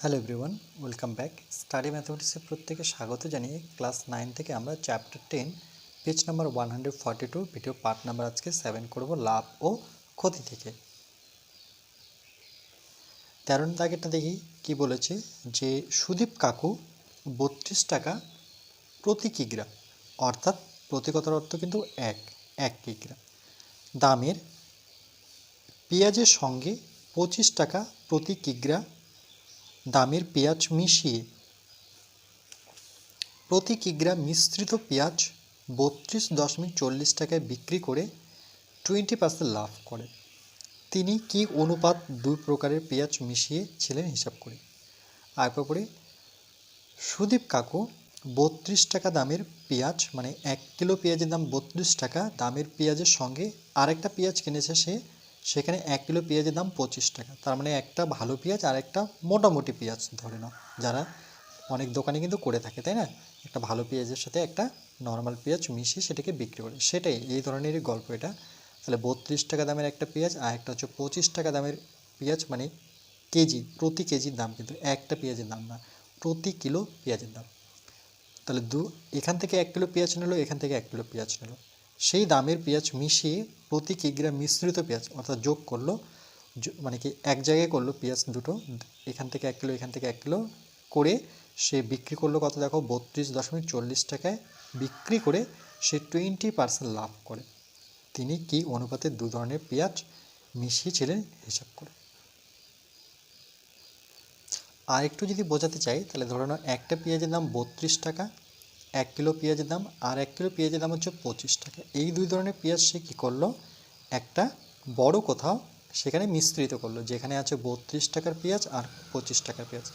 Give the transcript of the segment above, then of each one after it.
Hello everyone welcome back study ম্যাথমেটিক্সের প্রত্যেকে স্বাগত জানিয়ে ক্লাস নাইন থেকে আমরা chapter ten page number one hundred forty two video part number আজকে সেভেন করব লাভ ও ক্ষতি থেকে। তেরো দাগেরটা দেখি, কি বলেছে? যে সুদীপ কাকু বত্রিশ টাকা প্রতি কিগ্রা, অর্থাৎ প্রতি কথার অর্থ কিন্তু এক এক কিগ্রা। দামের পেঁয়াজের সঙ্গে পঁচিশ টাকা প্রতি কিগ্রা দামের পেঁয়াজ মিশিয়ে। প্রতি কিগ্রাম মিশ্রিত পেঁয়াজ বত্রিশ দশমিক চল্লিশ টাকায় বিক্রি করে টোয়েন্টি পার্সেন্ট লাভ করে। তিনি কি অনুপাত দুই প্রকারের পেঁয়াজ মিশিয়ে ছিলেন হিসাব করে। আর পরে সুদীপ কাকু বত্রিশ টাকা দামের পেঁয়াজ মানে এক কিলো পেঁয়াজের দাম বত্রিশ টাকা, দামের পেঁয়াজের সঙ্গে আরেকটা পেঁয়াজ কিনেছে সে সেখানে এক কিলো পেঁয়াজের দাম পঁচিশ টাকা। তার মানে একটা ভালো পেঁয়াজ আর একটা মোটামুটি পেঁয়াজ ধরে নাও। যারা অনেক দোকানে কিন্তু করে থাকে, তাই না? একটা ভালো পেঁয়াজের সাথে একটা নর্মাল পেঁয়াজ মিশিয়ে সেটাকে বিক্রি করে। সেটাই, এই ধরনেরই গল্প এটা। তাহলে বত্রিশ টাকা দামের একটা পেঁয়াজ আর একটা হচ্ছে পঁচিশ টাকা দামের পেঁয়াজ মানে কেজি, প্রতি কেজির দাম কিন্তু একটা পেঁয়াজের দাম না, প্রতি কিলো পেঁয়াজের দাম। তাহলে দু, এখান থেকে এক কিলো পেঁয়াজ নিল, এখান থেকে এক কিলো পেঁয়াজ নিল। সেই দামের পেঁয়াজ মিশিয়ে প্রতি কিগ্রা মিশ্রিত পেঁয়াজ অর্থাৎ যোগ করল মানে কি, এক জায়গায় করল পেঁয়াজ দুটো, এখান থেকে এক কিলো, এখান থেকে এক কিলো করে সে বিক্রি করল কত দেখো, বত্রিশ দশমিক চল্লিশ টাকায় বিক্রি করে সে টোয়েন্টি পার্সেন্ট লাভ করে। তিনি কি অনুপাতে দু ধরনের পেঁয়াজ মিশিয়েছিলেন হিসাব করে। আর একটু যদি বোঝাতে চাই, তাহলে ধরে নাও একটা পেঁয়াজের দাম বত্রিশ টাকা এক কিলো পেঁয়াজের দাম আর এক কিলো পেঁয়াজের দাম হচ্ছে পঁচিশ টাকা। এই দুই ধরনের পেঁয়াজ সে কী করল? একটা বড় কোথাও সেখানে মিশ্রিত করল, যেখানে আছে বত্রিশ টাকার পেঁয়াজ আর পঁচিশ টাকার পেঁয়াজ।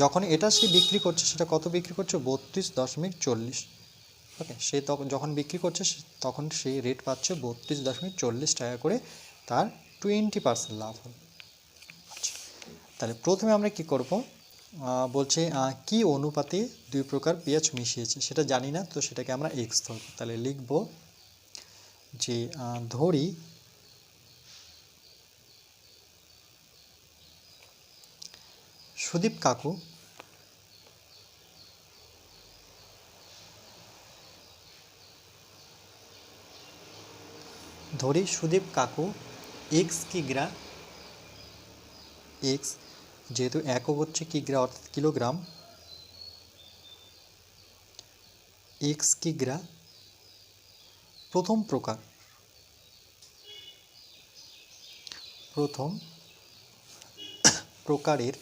যখন এটা সে বিক্রি করছে, সেটা কত বিক্রি করছে? বত্রিশ দশমিক চল্লিশ। ওকে, সে তখন যখন বিক্রি করছে তখন সে রেট পাচ্ছে বত্রিশ দশমিক চল্লিশ টাকা করে তার টোয়েন্টি পার্সেন্ট লাভ হবে আচ্ছা তাহলে প্রথমে আমরা কি করব? বলছে কি অনুপাতে দুই প্রকার পেঁয়াজ মিশিয়েছে? সেটা জানি না, তো সেটাকে আমরা এক্স ধরব তাহলে লিখব যে ধরি, সুদীপ কাকু, ধরি সুদীপ কাকু এক্স কিগ্রা এক্স যেহেতু একক হচ্ছে কিগ্রা অর্থাৎ কিলোগ্রাম এক্স কিগ্রা প্রথম প্রকার। প্রথম প্রকারের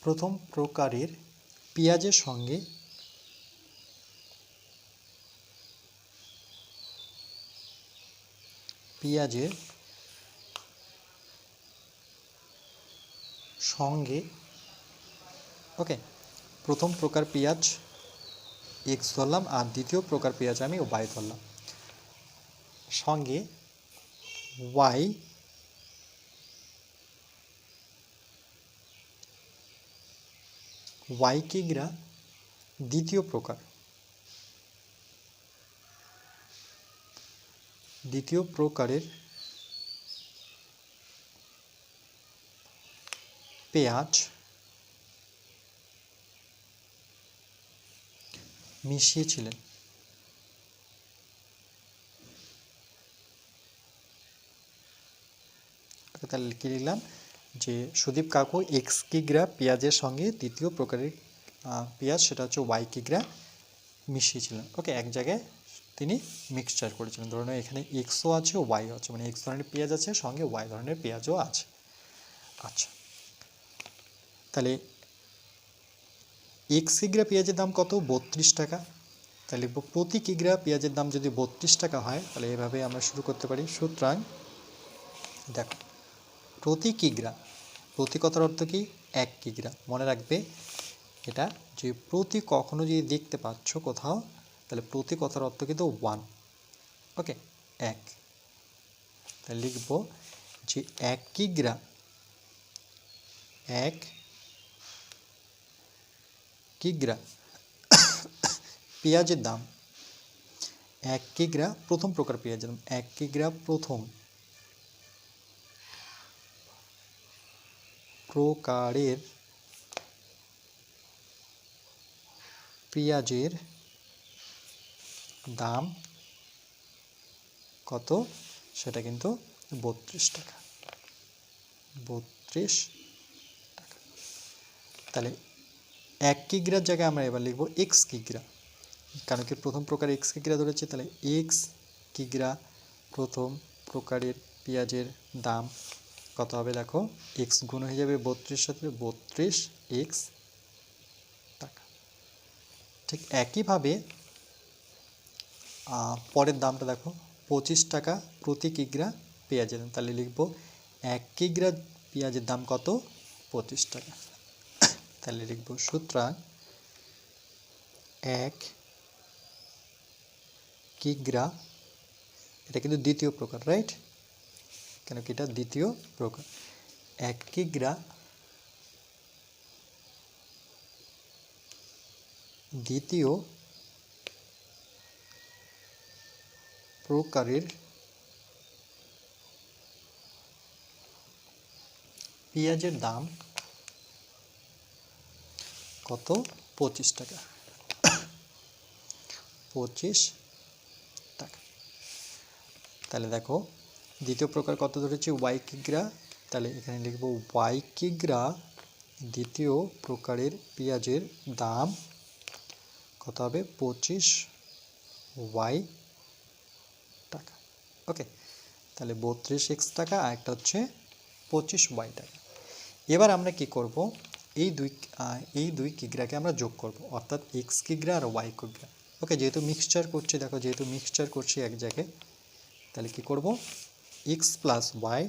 প্রথম প্রকারের পেঁয়াজের সঙ্গে পেঁয়াজের সঙ্গে, ওকে, প্রথম প্রকার পেঁয়াজ এক্স ধরলাম আর দ্বিতীয় প্রকার পেঁয়াজ আমি ওয়াই ধরলাম। সঙ্গে ওয়াই ওয়াই কিগ্রা দ্বিতীয় প্রকার। দ্বিতীয় প্রকারের পেঁয়াজ মিশিয়েছিলেন। তাহলে কি নিলাম যে, সুদীপ কাকু এক্স কিগ্রা পেঁয়াজের সঙ্গে দ্বিতীয় প্রকারের পেঁয়াজ, সেটা হচ্ছে ওয়াই কিগ্রা মিশিয়েছিলেন। ওকে এক জায়গায় তিনি মিক্সচার করেছিলেন। ধরুন এখানে এক্সও আছে ওয়াইও আছে মানে এক্স ধরনের পেঁয়াজ আছে, সঙ্গে ওয়াই ধরনের পেঁয়াজও আছে। আচ্ছা। তাহলে এক্স কিগ্রা পেঁয়াজের দাম কত? বত্রিশ টাকা। তাহলে প্রতি কিগ্রা পেঁয়াজের দাম যদি বত্রিশ টাকা হয়, তাহলে এভাবে আমরা শুরু করতে পারি। সুতরাং দেখো, প্রতি কিগ্রা প্রতি কথার অর্থ কি? এক কিগ্রা মনে রাখবে, এটা যে প্রতি কখনো যদি দেখতে পাচ্ছ কোথাও তাহলে প্রতি কথার অর্থ কিন্তু ওয়ান ওকে এক। তাহলে লিখব যে এক কিগ্রা এক কিগ্রা পেঁয়াজের দাম। এক কিগ্রা প্রথম প্রকার পেঁয়াজের দাম। এক কিগ্রা প্রথম প্রকারের পেঁয়াজের দাম কত? সেটা কিন্তু বত্রিশ টাকা। বত্রিশ টাকা। তাহলে এক কিগ্রার জায়গায় আমরা এবার লিখব এক্স কিগ্রা কারণ কি প্রথম প্রকার এক্স কিগ্রা ধরেছে? তাহলে এক্স কিগ্রা প্রথম প্রকারের পেঁয়াজের দাম কত হবে? দেখো এক্স গুণ হয়ে যাবে বত্রিশ সাথে বত্রিশ এক্স টাকা। ঠিক একইভাবে পরের দামটা দেখো, পঁচিশ টাকা প্রতি কিগ্রা পেঁয়াজের তাহলে লিখব এক কিগ্রা পেঁয়াজের দাম কত? পঁচিশ টাকা। তাহলে লিখব সুতরাং এক কিগ্রা, এটা কিন্তু দ্বিতীয় প্রকার রাইট কেন কি এটা দ্বিতীয় প্রকার। এক কিগ্রা দ্বিতীয় প্রকারের পেঁয়াজের দাম কত? পঁচিশ টাকা। পঁচিশ টাকা। তাহলে দেখো, দ্বিতীয় প্রকার কত ধরেছি? ওয়াই কিগ্রা তাহলে এখানে লিখব ওয়াই কিগ্রা দ্বিতীয় প্রকারের পেঁয়াজের দাম কত হবে? পঁচিশ ওয়াই ওকে তাহলে বত্রিশ এক্স টাকা আর একটা হচ্ছে পঁচিশ ওয়াই টাকা। এবার আমরা কি করব? এই দুই এই দুই কিগ্রাকে আমরা যোগ করব। অর্থাৎ এক্স কিগ্রা আর ওয়াই কিগ্রা। ওকে যেহেতু মিক্সচার করছি, দেখো যেহেতু মিক্সচার করছি এক জায়গায়, তাহলে কি করব? এক্স প্লাস ওয়াই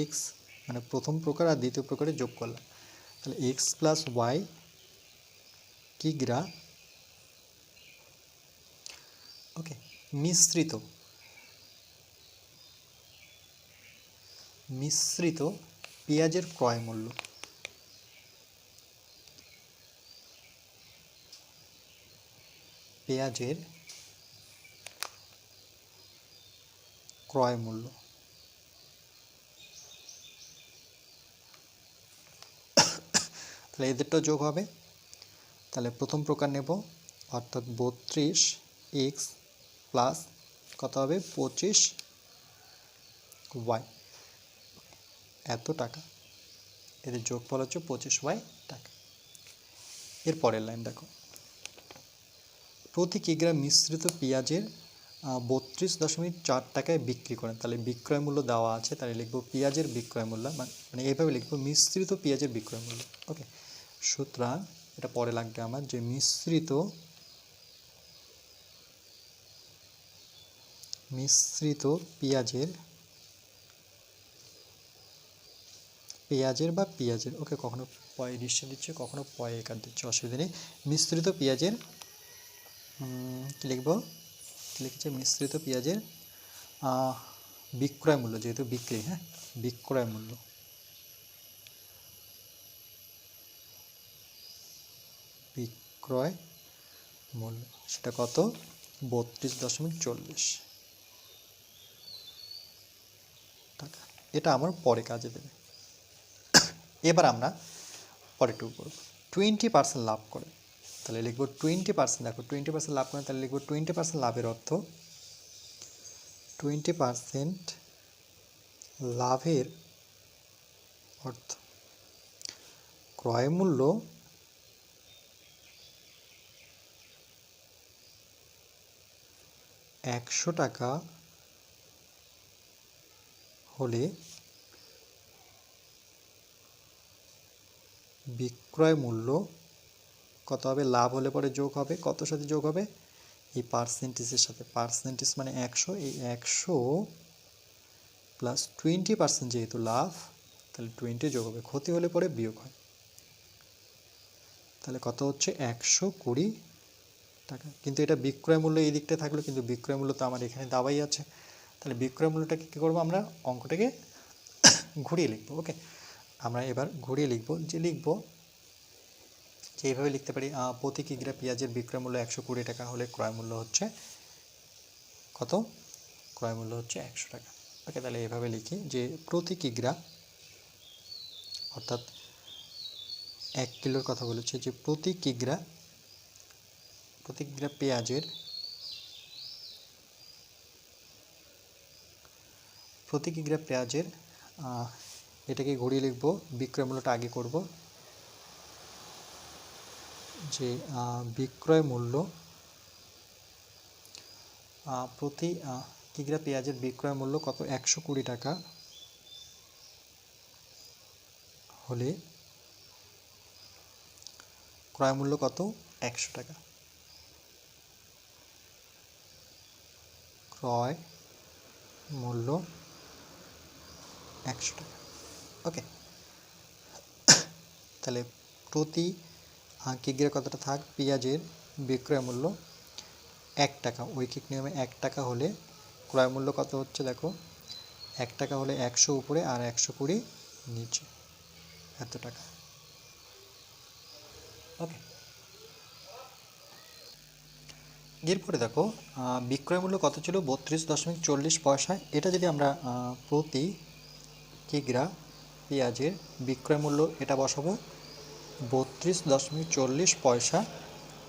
এক্স মানে প্রথম প্রকার আর দ্বিতীয় প্রকারে যোগ করলাম। তাহলে এক্স প্লাস ওয়াই কিগ্রা ওকে মিশ্রিত। মিশ্রিত পেঁয়াজের ক্রয় মূল্য। পেঁয়াজের ক্রয় মূল্য। তাহলে এদেরটা যোগ হবে। তাহলে প্রথম প্রকার নেব, অর্থাৎ বত্রিশ এক্স প্লাস কত হবে? পঁচিশ ওয়াই। এত টাকা? এদের যোগফল হচ্ছে পঁচিশ ওয়াই টাকা। এর পরের লাইন দেখো। প্রতি কিগ্রা মিশ্রিত পেঁয়াজের বত্রিশ দশমিক চার টাকায় বিক্রি করেন। তাহলে বিক্রয় মূল্য দেওয়া আছে, তাহলে লিখব পেঁয়াজের বিক্রয় মূল্য মানে এইভাবে লিখব মিশ্রিত পেঁয়াজের বিক্রয় মূল্য। ওকে, সুতরাং এটা পরে লাগবে আমার, যে মিশ্রিত মিশ্রিত পেঁয়াজের পেঁয়াজের বা পেঁয়াজের, ওকে কখনো পয়ে দৃশ্য দিচ্ছে, কখনো পয়ে একার দিচ্ছে, অসুবিধা নেই। মিশ্রিত পেঁয়াজের কি লিখব? কি লিখেছে? মিশ্রিত পেঁয়াজের বিক্রয় মূল্য, যেহেতু বিক্রি হ্যাঁ? বিক্রয় মূল্য। বিক্রয় মূল্য, সেটা কত? বত্রিশ দশমিক চল্লিশ। টাকা। এটা আমার পরে কাজে দেবে। এবার আমরা পরে টু করব। টোয়েন্টি পার্সেন্ট লাভ করে। তাহলে লিখব টোয়েন্টি পার্সেন্ট দেখো টোয়েন্টি পার্সেন্ট লাভ করে, তাহলে লিখব টোয়েন্টি পার্সেন্ট লাভের অর্থ টোয়েন্টি পার্সেন্ট লাভের অর্থ। ক্রয় মূল্য একশো টাকা হলে বিক্রয় মূল্য কত হবে? লাভ হলে পরে যোগ হবে। কত সাথে যোগ হবে? এই পার্সেন্টেজের সাথে। পার্সেন্টেজ মানে একশো। এই একশো প্লাস টোয়েন্টি পার্সেন্ট যেহেতু লাভ, তাহলে টোয়েন্টি যোগ হবে। ক্ষতি হলে পরে বিয়োগ হয়। তাহলে কত হচ্ছে? একশো কুড়ি টাকা। কিন্তু এটা বিক্রয় মূল্য এই দিকটা থাকল, কিন্তু বিক্রয় মূল্য তো আমার এখানে দাবাই আছে। তাহলে বিক্রয় মূল্যটাকে কী করব আমরা? অঙ্কটাকে ঘুরিয়ে লিখব ওকে আমরা এবার ঘুরিয়ে লিখব যে লিখব যে এইভাবে লিখতে পারি প্রতি কিগ্রা পেঁয়াজের বিক্রয় মূল্য একশো কুড়ি টাকা হলে ক্রয় মূল্য হচ্ছে কত? ক্রয় মূল্য হচ্ছে একশো টাকা। ওকে, তাহলে এভাবে লিখি যে প্রতি কিগ্রা অর্থাৎ এক কিলোর কথা বলেছে যে প্রতি কিগ্রা প্রতি কিগ্রা পেঁয়াজের, প্রতি কিগ্রা পেঁয়াজের এটাকে ঘুরিয়ে লিখব বিক্রয় মূল্যটা আগে করব। যে বিক্রয় মূল্য প্রতি কিগ্রা পেঁয়াজের বিক্রয় মূল্য কত? একশো কুড়ি টাকা হলে ক্রয় মূল্য কত? একশো টাকা। ক্রয় মূল্য একশো টাকা। ওকে তাহলে প্রতি কিগ্রা কতটা থাক? পেঁয়াজের বিক্রয় মূল্য এক টাকা। ঐকিক নিয়মে এক টাকা হলে ক্রয় মূল্য কত হচ্ছে দেখো? এক টাকা হলে একশো উপরে আর একশো কুড়ি নিচে। এত টাকা। ওকে এরপরে দেখো বিক্রয় মূল্য কত ছিল? বত্রিশ দশমিক চল্লিশ পয়সা। এটা যদি আমরা প্রতি কিগ্রা পেঁয়াজের বিক্রয় মূল্য এটা বসাবো বত্রিশ দশমিক চল্লিশ পয়সা।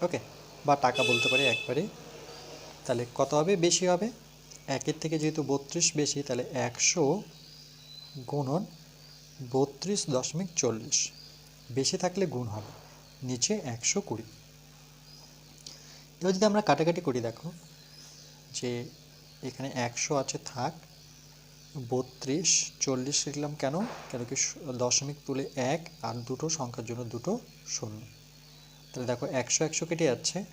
ওকে, বা টাকা বলতে পারি একবারে। তাহলে কত হবে? বেশি হবে। একের থেকে যেহেতু বত্রিশ বেশি, তাহলে একশো গুণন বত্রিশ দশমিক চল্লিশ। বেশি থাকলে গুণ হবে, নিচে একশো কুড়ি। এবার যদি আমরা কাটাকাটি করি, দেখো, যে এখানে একশো আছে, থাক। বত্রিশ চল্লিশ লিখলাম কেন? কেন কি দশমিক তুলে এক আর দুটো সংখ্যার জন্য দুটো শূন্য। তাহলে দেখো একশো একশো কেটে যাচ্ছে।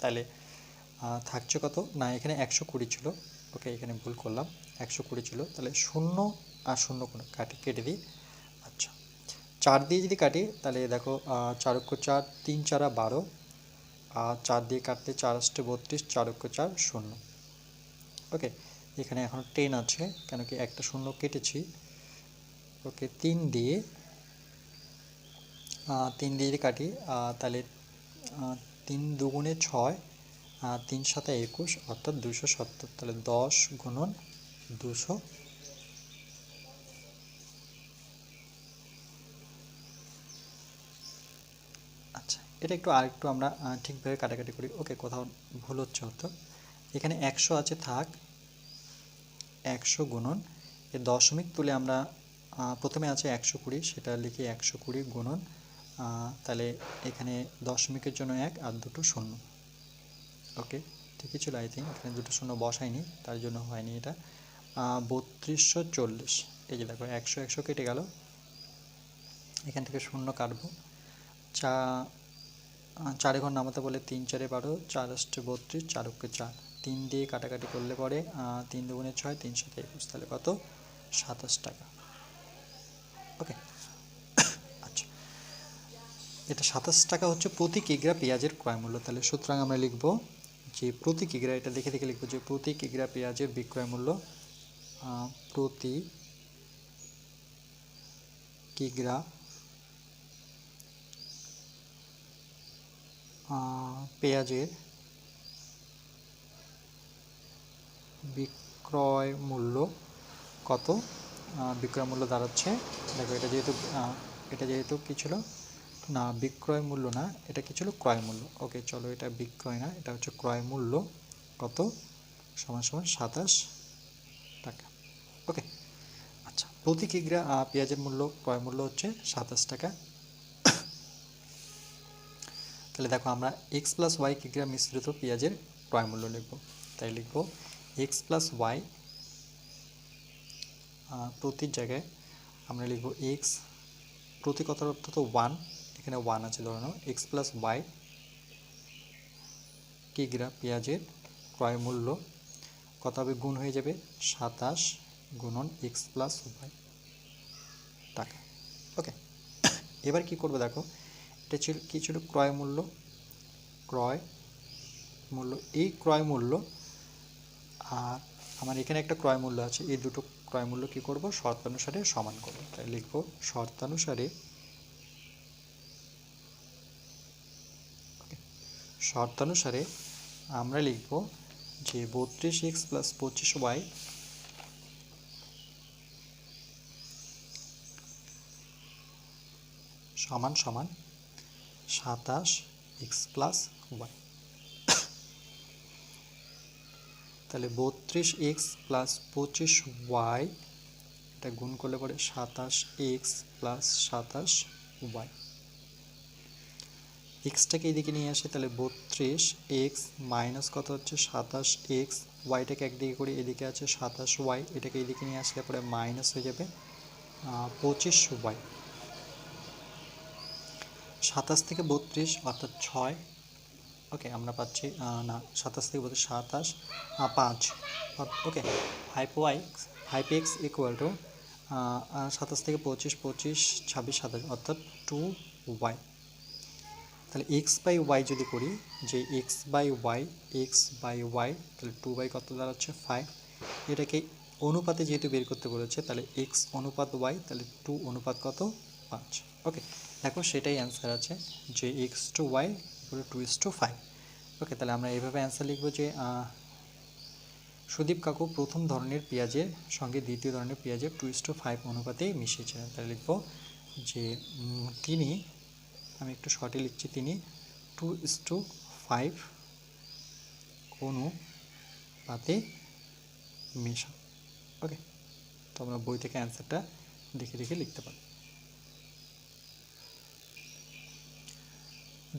তাহলে থাকছে কত? না এখানে একশো কুড়ি ছিল। ওকে এখানে ভুল করলাম। একশো কুড়ি ছিল। তাহলে শূন্য আর শূন্য কোনো কাটি কেটে দিই। আচ্ছা চার দিয়ে যদি কাটি তাহলে দেখো আহ, চার তিন চারা বারো। আর চার দিয়ে কাটলে চার আষ্টে বত্রিশ চার অক্ষ চার শূন্য। ওকে এখানে এখন টেন আছে, কেন কি একটা শূন্য কেটেছি। ওকে, তিন দিয়ে তিন দিয়ে কাটি তাহলে তিন দুগুণে ছয় তিন সাথে একুশ, অর্থাৎ দুশো সত্তর, তাহলে দশ গুণন দুশো। আচ্ছা এটা একটু আরেকটু আমরা ঠিকভাবে কাটাকাটি করি। ওকে, কোথাও ভুল হচ্ছে হয়তো এখানে একশো আছে, থাক। একশো গুণন। এ দশমিক তুলে আমরা প্রথমে আছে একশো কুড়ি, সেটা লিখি একশো কুড়ি গুণন। তাহলে এখানে দশমিকের জন্য এক আর দুটো শূন্য। ওকে, ঠিকই ছিল আই থিঙ্ক এখানে দুটো শূন্য বসায়নি, তার জন্য হয়নি এটা। বত্রিশশো চল্লিশ, এই যে দেখো, একশো একশো কেটে গেল। এখান থেকে শূন্য কাটবো। চা চারে ঘর নামাতে বলে তিন চারে বারো, চার আষ্টে বত্রিশ, চার অক্ষে চার। তিন দিয়ে কাটাকাটি করলে পরে তিন দুগুণে ছয় তিন সাথে একুশ, তাহলে কত? সাতাশ টাকা। ওকে। আচ্ছা। এটা সাতাশ টাকা হচ্ছে প্রতি কিগ্রা পেঁয়াজের ক্রয় মূল্য। তাহলে সুতরাং আমরা লিখব যে প্রতি কিগ্রা এটা দেখে দেখে লিখব যে প্রতি কিগ্রা পেঁয়াজের বিক্রয় মূল্য প্রতি কিগ্রা পেঁয়াজের বিক্রয় মূল্য কত? বিক্রয় মূল্য দাঁড়াচ্ছে। দেখো, এটা যেহেতু এটা যেহেতু কী ছিল? না, বিক্রয় মূল্য না, এটা কি ছিল? ক্রয় মূল্য। ওকে, চলো, এটা বিক্রয় না, এটা হচ্ছে ক্রয় মূল্য। কত? সমান সমান সাতাশ টাকা। ওকে আচ্ছা প্রতি কিগ্রা পেঁয়াজের মূল্য, ক্রয় মূল্য হচ্ছে সাতাশ টাকা। তাহলে দেখো, আমরা এক্স প্লাস ওয়াই কিগ্রা মিশ্রিত পেঁয়াজের ক্রয় মূল্য লিখব। তাই লিখব এক্স প্লাস ওয়াই প্রতি জায়গায় আমরা লিখব এক্স প্রতি অর্থ তো ওয়ান এখানে ওয়ান আছে, ধরে নাও এক্স প্লাস ওয়াই কিগ্রা পেঁয়াজের ক্রয় মূল্য, কত হবে, গুণ হয়ে যাবে সাতাশ গুণন এক্স প্লাস ওয়াই টাকা। ওকে এবার কি করব দেখো, এটা ছিল, কী ছিল, ক্রয় মূল্য ক্রয় মূল্য, এই ক্রয় মূল্য আর আমার এখানে একটা ক্রয় মূল্য আছে। এই দুটো ক্রয় মূল্য কী করব? শর্তানুসারে সমান করব। তাই লিখব শর্তানুসারে শর্তানুসারে আমরা লিখব যে বত্রিশ এক্স প্লাস পঁচিশ ওয়াই সমান সমান সাতাশ এক্স প্লাস ওয়াই। তাহলে বত্রিশ এক্স প্লাস পঁচিশ ওয়াই, এটা গুণ করলে পরে সাতাশ এক্স প্লাস সাতাশ ওয়াই। এক্সটাকে এদিকে নিয়ে আসে, তাহলে বত্রিশ এক্স মাইনাস কত হচ্ছে? সাতাশ এক্স। ওয়াইটাকে একদিকে করে, এদিকে আছে সাতাশ ওয়াই। এটাকে এদিকে নিয়ে আসলে পরে মাইনাস হয়ে যাবে পঁচিশ ওয়াই। সাতাশ থেকে বত্রিশ, অর্থাৎ ছয় ওকে আমরা পাচ্ছি না, সাতাশ থেকে বত্রিশ সাতাশ পাঁচ। Okay five x equal to সাতাশ থেকে পঁচিশ পঁচিশ, ছাব্বিশ, সাতাশ, অর্থাৎ টু ওয়াই তাহলে এক্স বাই ওয়াই যদি করি, যে x by y x by y তাহলে টু বাই কত দাঁড়াচ্ছে? ফাইভ এটাকে অনুপাতে যেহেতু বের করতে বলেছে, তাহলে এক্স অনুপাত ওয়াই তাহলে টু অনুপাত কত? পাঁচ। ওকে দেখো সেটাই অ্যান্সার আছে, যে x to y equal to two is to five তাহলে আমরা এইভাবে অ্যান্সার লিখব যে সুদীপ কাকু প্রথম ধরনের পেঁয়াজের সঙ্গে দ্বিতীয় ধরনের পেঁয়াজের টু ইস টু ফাইভ অনুপাতেই মিশিয়েছিলেন তাহলে লিখব যে তিনি, আমি একটু শর্টে লিখছি, তিনি টু ইস টু ফাইভ অনুপাতে মেশা ওকে তো আমরা বই থেকে অ্যান্সারটা দেখে দেখে লিখতে পারি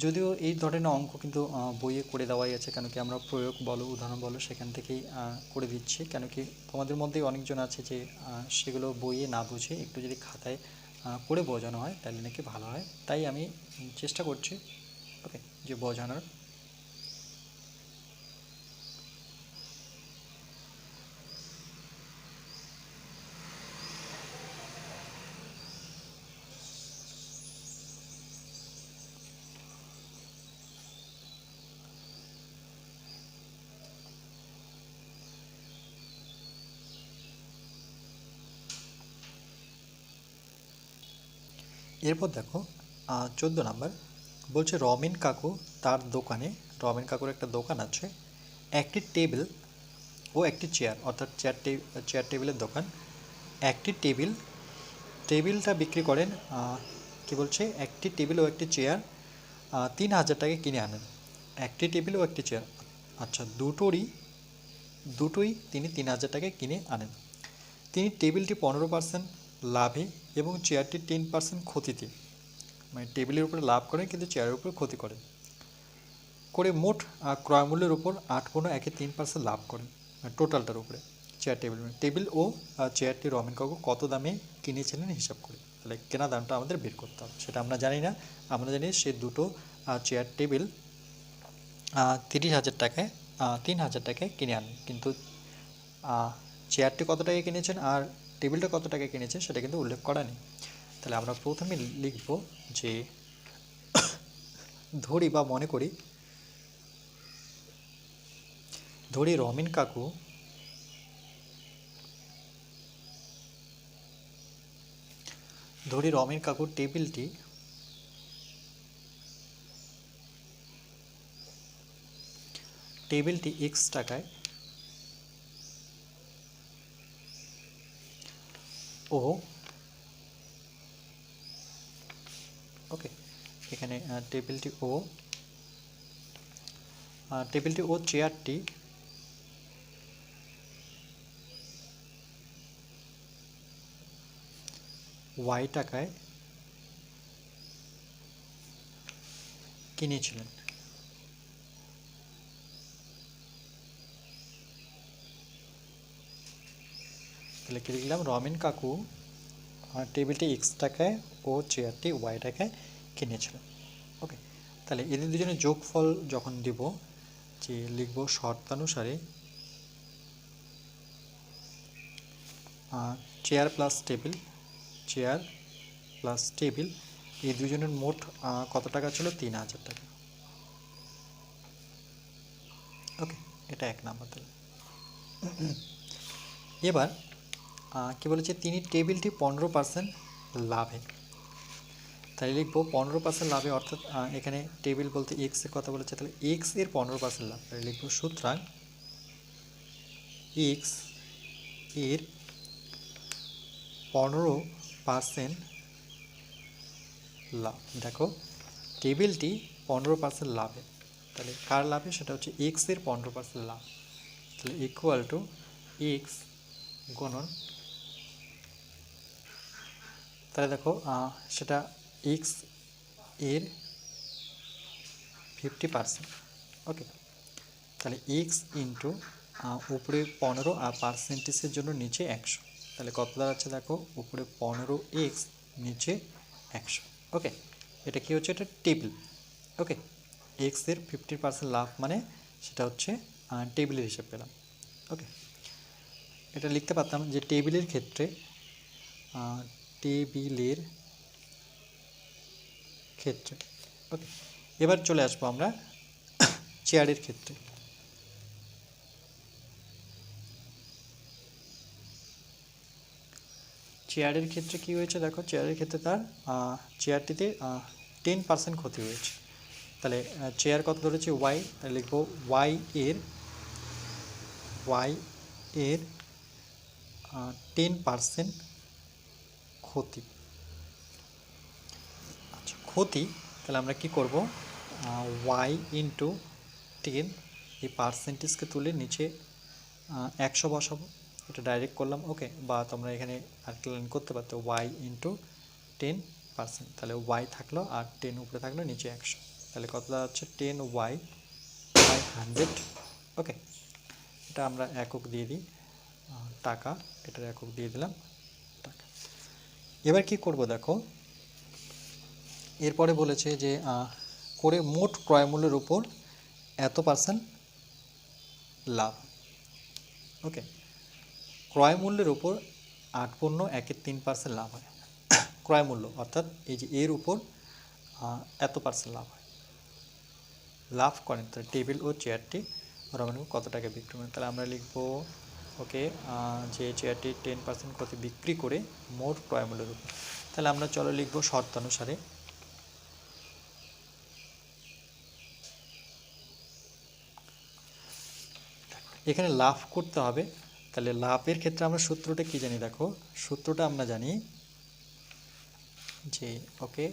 যদিও এই ধরনের অঙ্ক কিন্তু বইয়ে করে দেওয়াই আছে, কেন কি আমরা প্রয়োগ বলো, উদাহরণ বলো, সেখান থেকেই করে দিচ্ছি। কেন কি তোমাদের মধ্যেই অনেকজন আছে যে সেগুলো বইয়ে না বুঝে একটু যদি খাতায় করে বোঝানো হয়, তাহলে নাকি ভালো হয়। তাই আমি চেষ্টা করছি ওকে যে বোঝানোর। এরপর দেখো চোদ্দ নাম্বার, বলছে রমেন কাকু তার দোকানে রমেন কাকুর একটা দোকান আছে, একটি টেবিল ও একটি চেয়ার, অর্থাৎ চেয়ার টেবিল চেয়ার টেবিলের দোকান, একটি টেবিল, টেবিলটা বিক্রি করেন কি বলছে, একটি টেবিল ও একটি চেয়ার তিন হাজার টাকায় কিনে আনেন। একটি টেবিল ও একটি চেয়ার আচ্ছা দুটোরই, দুটোই তিনি তিন হাজার টাকায় কিনে আনেন। তিনি টেবিলটি পনেরো পার্সেন্ট লাভে এবং চেয়ারটি টেন পার্সেন্ট ক্ষতিতে। মানে টেবিলের উপরে লাভ করে, কিন্তু চেয়ারের উপরে ক্ষতি করে। করে মোট ক্রয়মূল্যের উপর আট পনেরো একে তিন পার্সেন্ট লাভ মানে টোটালটার উপরে চেয়ার টেবিল টেবিল ও চেয়ারটি রমেন কাকু কত দামে কিনেছিলেন হিসাব করে। তাহলে কেনা দামটা আমাদের বের করতে হবে, সেটা আমরা জানি না। আমরা জানি সে দুটো চেয়ার টেবিল তিরিশ হাজার টাকায় তিন হাজার টাকায় কিনে আনেন। কিন্তু চেয়ারটি কত টাকায় কিনেছেন? আর টেবিলটা কত টাকা কিনেছে সেটা কিন্তু উল্লেখ করা নেই। তাহলে আমরা প্রথমে লিখব যে ধরি বা মনে করি, ধরি রমিন কাকু ধরি রমিন কাকুর টেবিলটি টেবিলটি এক্স টাকায় ও। ওকে এখানে টেবিলটি ও। টেবিলটি ও চেয়ারটি ওয়াই টাকায় কিনেছিলেন। কি লিখলাম রমেন কাকু টেবিলটি এক্স টাকায় ও চেয়ারটি ওয়াই টাকায় কিনেছিল ওকে তাহলে এদের দুজনের যোগফল যখন দিব যে লিখব শর্তানুসারে chair plus table chair plus table এই দুজনের মোট কত টাকা ছিল তিন হাজার টাকা ওকে এটা এক নাম্বার তাহলে এবার কি বলেছে? তিনি টেবিলটি পনেরো পার্সেন্ট লাভে। তাহলে লিখব পনেরো পার্সেন্ট লাভে, অর্থাৎ এখানে টেবিল বলতে এক্সের কথা বলেছে, তাহলে এক্সের পনেরো পার্সেন্ট লাভ। তাহলে লিখব সুতরাং এক্সের পনেরো পার্সেন্ট লাভ। দেখো, টেবিলটি পনেরো পার্সেন্ট লাভে। তাহলে কার লাভে? সেটা হচ্ছে এক্সের পনেরো পার্সেন্ট লাভ। তাহলে ইকুয়াল টু এক্স গুণন তাহলে দেখো সেটা এক্সের ফিফটি পার্সেন্ট ওকে? তাহলে এক্স ইন্টু উপরে পনেরো আর পার্সেন্টেজের জন্য নিচে একশো। তাহলে কত দাঁড়াচ্ছে দেখো, উপরে পনেরো এক্স নিচে একশো। ওকে? এটা কি হচ্ছে? এটা টেবিল ওকে? এক্সের ফিফটি পার্সেন্ট লাভ মানে সেটা হচ্ছে টেবিলের হিসেব পেলাম। ওকে? এটা লিখতে পারতাম যে টেবিলের ক্ষেত্রে টেবিলের ক্ষেত্রে। ওকে এবার চলে আসব আমরা চেয়ারের ক্ষেত্রে। চেয়ারের ক্ষেত্রে কি হয়েছে দেখো, চেয়ারের ক্ষেত্রে তার চেয়ারটিতে টেন পার্সেন্ট ক্ষতি হয়েছে। তাহলে চেয়ার কত ধরেছে? ওয়াই তাহলে লিখব ওয়াই এর ওয়াই এর টেন পার্সেন্ট ক্ষতি। আচ্ছা ক্ষতি, তাহলে আমরা কি করব? ওয়াই ইন্টু টেন এই পার্সেন্টেজকে তুলে নিচে একশো বসাবো। এটা ডাইরেক্ট করলাম ওকে বা তোমরা এখানে লাইন করতে পারতো ওয়াই ইন্টু টেন পার্সেন্ট তাহলে ওয়াই থাকল আর টেন উপরে থাকল নিচে একশো। তাহলে কত হচ্ছে? Ten y by hundred okay এটা আমরা একক দিয়ে দিই। টাকা, এটার একক দিয়ে দিলাম। এবার কি করব দেখো? এরপরে বলেছে যে করে মোট ক্রয় মূল্যের উপর এত পার্সেন্ট লাভ। ওকে? ক্রয় মূল্যের উপর আট পণ্য একের তিন পার্সেন্ট লাভ হয়। ক্রয় মূল্য অর্থাৎ এই যে এর উপর এত পার্সেন্ট লাভ হয়। লাভ করেন, তাহলে টেবিল ও চেয়ারটি ওরা মানে কত টাকা বিক্রি করেন তাহলে আমরা লিখব ওকে যে চেয়ারটি টেন পার্সেন্ট ক্ষতি বিক্রি করে মোট ক্রয় মূল্যের উপর। তাহলে আমরা চলো লিখব শর্তানুসারে এখানে লাভ করতে হবে। তাহলে লাভের ক্ষেত্রে আমরা সূত্রটা কি জানি দেখো? সূত্রটা আমরা জানি যে, ওকে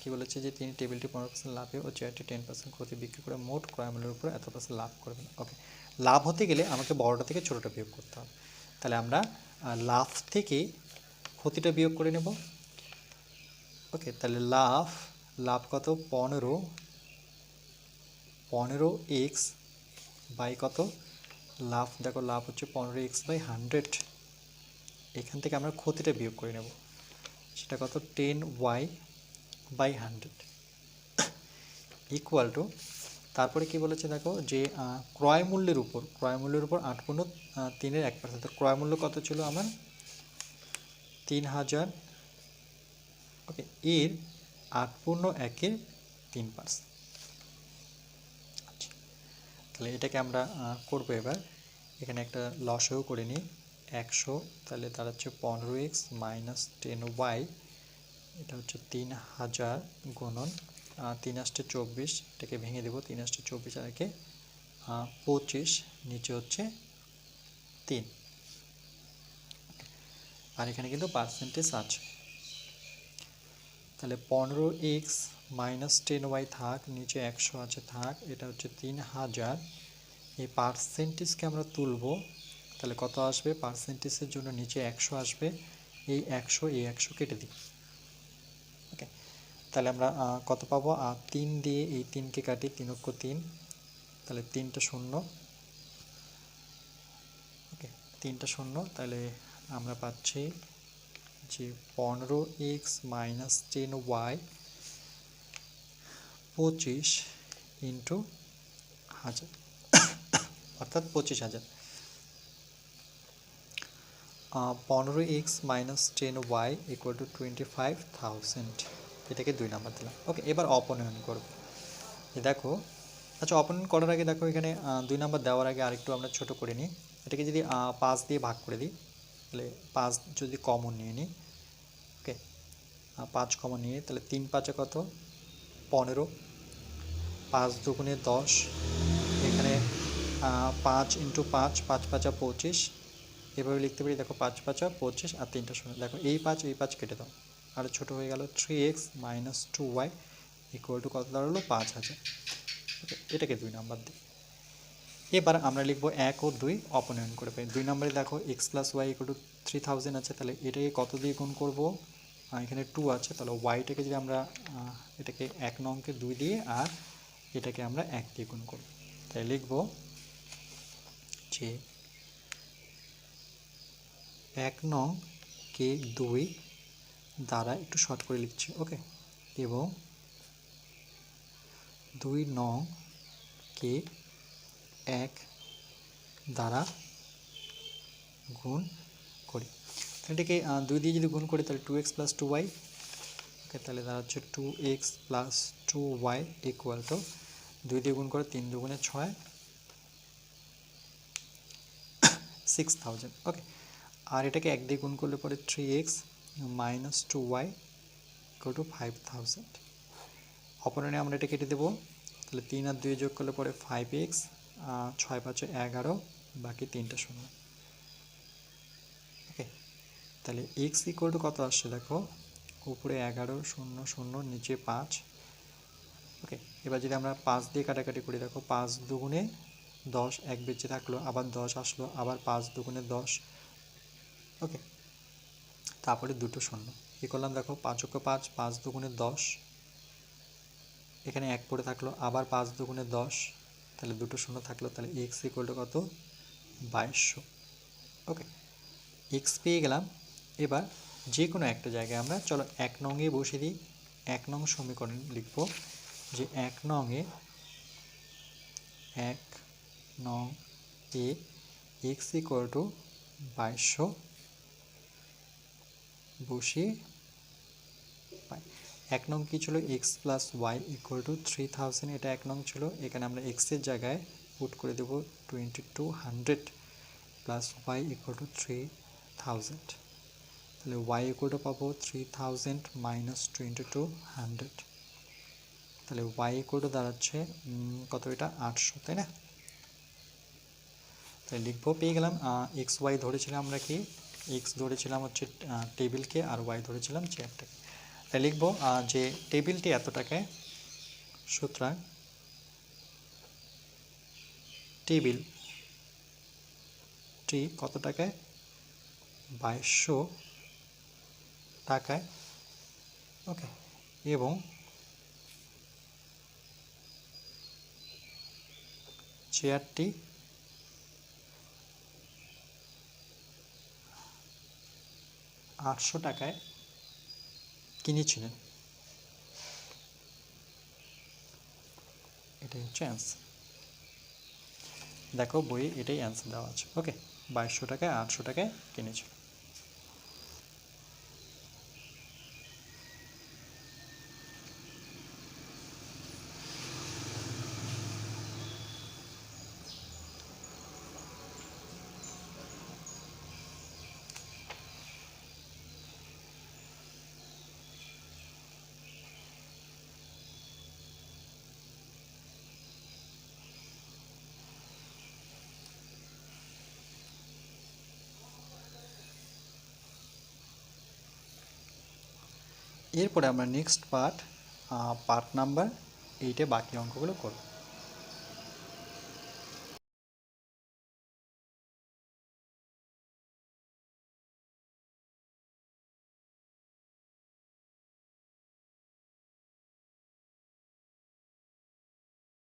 কি বলেছে যে তিনি টেবিলটি পনেরো পার্সেন্ট লাভে ও চেয়ারটি টেন পার্সেন্ট ক্ষতি বিক্রি করে মোট ক্রয় মূল্যের উপর এত পার্সেন্ট লাভ করবেন। ওকে লাভ হতে গেলে আমাকে বড়টা থেকে ছোটোটা বিয়োগ করতে হবে। তাহলে আমরা লাভ থেকে ক্ষতিটা বিয়োগ করে নেব। ওকে, তাহলে লাভ লাভ কত? পনেরো। পনেরো এক্স বাই কত? লাভ, দেখো লাভ হচ্ছে পনেরো এক্স বাই হান্ড্রেড। এখান থেকে আমরা ক্ষতিটা বিয়োগ করে নেব। সেটা কত? Ten y by hundred. Equal to তারপরে কি বলেছে দেখো যে ক্রয় মূল্যের উপর, ক্রয় মূল্যের উপর আট পণ্য তিনের এক পার্সেন্ট ক্রয় মূল্য কত ছিল আমার? তিন হাজার ওকে এর আট পূর্ণ একের তিন পার্সেন্ট তাহলে এটাকে আমরা করব এবার। এখানে একটা লসও করে নিই, একশো, তাহলে তার হচ্ছে পনেরো এক্স মাইনাস টেন ওয়াই, এটা হচ্ছে তিন হাজার গুণন তিন আষ্টে চব্বিশ, এটাকে ভেঙে দেবো, তিন আষ্টে চব্বিশ আর একে পঁচিশ, নিচে হচ্ছে তিন। আর এখানে কিন্তু পার্সেন্টেজ আছে। তাহলে পনেরো এক্স মাইনাস টেন ওয়াই থাক, নিচে একশো আছে থাক, এটা হচ্ছে তিন হাজার। এই পার্সেন্টেজকে আমরা তুলব, তাহলে কত আসবে? পার্সেন্টেজের জন্য নিচে একশো আসবে, এই একশো এই একশো কেটে দিই। তাহলে আমরা কত পাবো? তিন দিয়ে এই তিনকে কাটি তিন অক্ষ তিন। তাহলে তিনটা শূন্য। ওকে, তিনটা শূন্য। তাহলে আমরা পাচ্ছি যে পনেরো এক্স মাইনাস টেন ওয়াই পঁচিশ ইন্টু হাজার। অর্থাৎ পঁচিশ হাজার। পনেরো x minus ten y equal to twenty five thousand এটাকে দুই নাম্বার দিলাম। ওকে, এবার অপনয়ন করব। দেখো আচ্ছা অপনয়ন করার আগে দেখো এখানে দুই নাম্বার দেওয়ার আগে আরেকটু আমরা ছোট করে নিই। এটাকে যদি পাঁচ দিয়ে ভাগ করে দিই, তাহলে পাঁচ যদি কমন নিয়ে নিই, ওকে? পাঁচ কমন নিয়ে, তাহলে তিন পাঁচে কত? পনেরো। পাঁচ দুগুণে দশ, এখানে পাঁচ ইন্টু পাঁচ পাঁচ পাঁচা পঁচিশ। এভাবে লিখতে পারি, দেখো, পাঁচ পাঁচা পঁচিশ আর তিনটা শূন্য। দেখো, এই পাঁচ এই পাঁচ কেটে দাও। আর ছোট হয়ে গেল three x minus two y equal to কত দাঁড়াল? পাঁচ হাজার। ওকে, এটাকে দুই নাম্বার দিই। এবার আমরা লিখব এক ও দুই অপনয়ন করে পাই দুই নম্বরে দেখো x plus y equal to three thousand আছে, তাহলে এটাকে কত দিয়ে গুণ করব? এখানে টু আছে, তাহলে ওয়াইটাকে যদি আমরা এটাকে এক নংকে দুই দিয়ে আর এটাকে আমরা এক দিয়ে গুণ করব। তাই লিখব যে এক নং কে দুই দ্বারা একটু শর্ট করে লিখছি ওকে এবং দুই নং কে এক দ্বারা গুণ করি। এটাকে দুই দিয়ে যদি গুণ করি, তাহলে two x plus two y okay তাহলে দাঁড়াচ্ছে two x plus two y equal to দুই দিয়ে গুণ করে তিন দুগুণে ছয় সিক্স থাউজেন্ড ওকে আর এটাকে এক দিয়ে গুণ করলে পরে three x minus two y equal to five thousand অপরণে আমরা এটা কেটে দেবো। তাহলে তিন আর দুই যোগ করলে পরে ফাইভ এক্স ছয় পাঁচে এগারো, বাকি তিনটা শূন্য। ওকে? তাহলে এক্স ইকুয়াল টু কত আসছে দেখো? উপরে এগারো, শূন্য শূন্য, নিচে পাঁচ। ওকে? এবার যদি আমরা পাঁচ দিয়ে কাটাকাটি করি, দেখো পাঁচ দুগুণে দশ, এক বেঁচে থাকল, আবার দশ আসলো, আবার পাঁচ দুগুণে দশ। ওকে? তারপরে দুটো শূন্য। কী করলাম দেখো পাঁচ অক্ষ পাঁচ পাঁচ দুগুণে দশ। এখানে এক পড়ে থাকল, আবার পাঁচ দুগুণে দশ। তাহলে দুটো শূন্য থাকল, তাহলে এক্স ইকুয়াল টু কত? বাইশশো। ওকে এক্স পেয়ে গেলাম। এবার যে কোনো একটা জায়গায় আমরা, চলো এক নংয়ে বসে দিই। এক নং সমীকরণ লিখব যে এক নংয়ে এক নং এ এক্স ইকুয়াল টু বাইশশো। বসিয়ে পাই। এক নং কী ছিল? X plus y equal to three thousand এটা এক নং ছিল। এখানে আমরা এক্সের জায়গায় পুট করে দেবো twenty two hundred plus y equal to three thousand তাহলে ওয়াই ইকুয়াল পাবো three thousand minus twenty two hundred তাহলে ওয়াই ইকুয়াল দাঁড়াচ্ছে কত এটা? আটশো, তাই না? তাহলে লিখব, পেয়ে গেলাম। এক্স ওয়াই ধরেছিলাম আমরা কি? এক্স ধরেছিলাম হচ্ছে টেবিলকে আর ওয়াই ধরেছিলাম চেয়ারটাকে তাই লিখব যে টেবিলটি এত টাকায় সুতরাং টেবিল টি কত টাকায় বাইশশো টাকায়। ওকে, এবং চেয়ারটি আটশো টাকায় কিনেছিলেন। এটাই হচ্ছে অ্যান্সার দেখো বইয়ে এটাই অ্যান্সার দেওয়া আছে। ওকে বাইশশো টাকায়, আটশো টাকায় কিনেছিল এরপরে আমরা নেক্সট পার্ট পার্ট নাম্বার এইটে বাকি অঙ্কগুলো করব।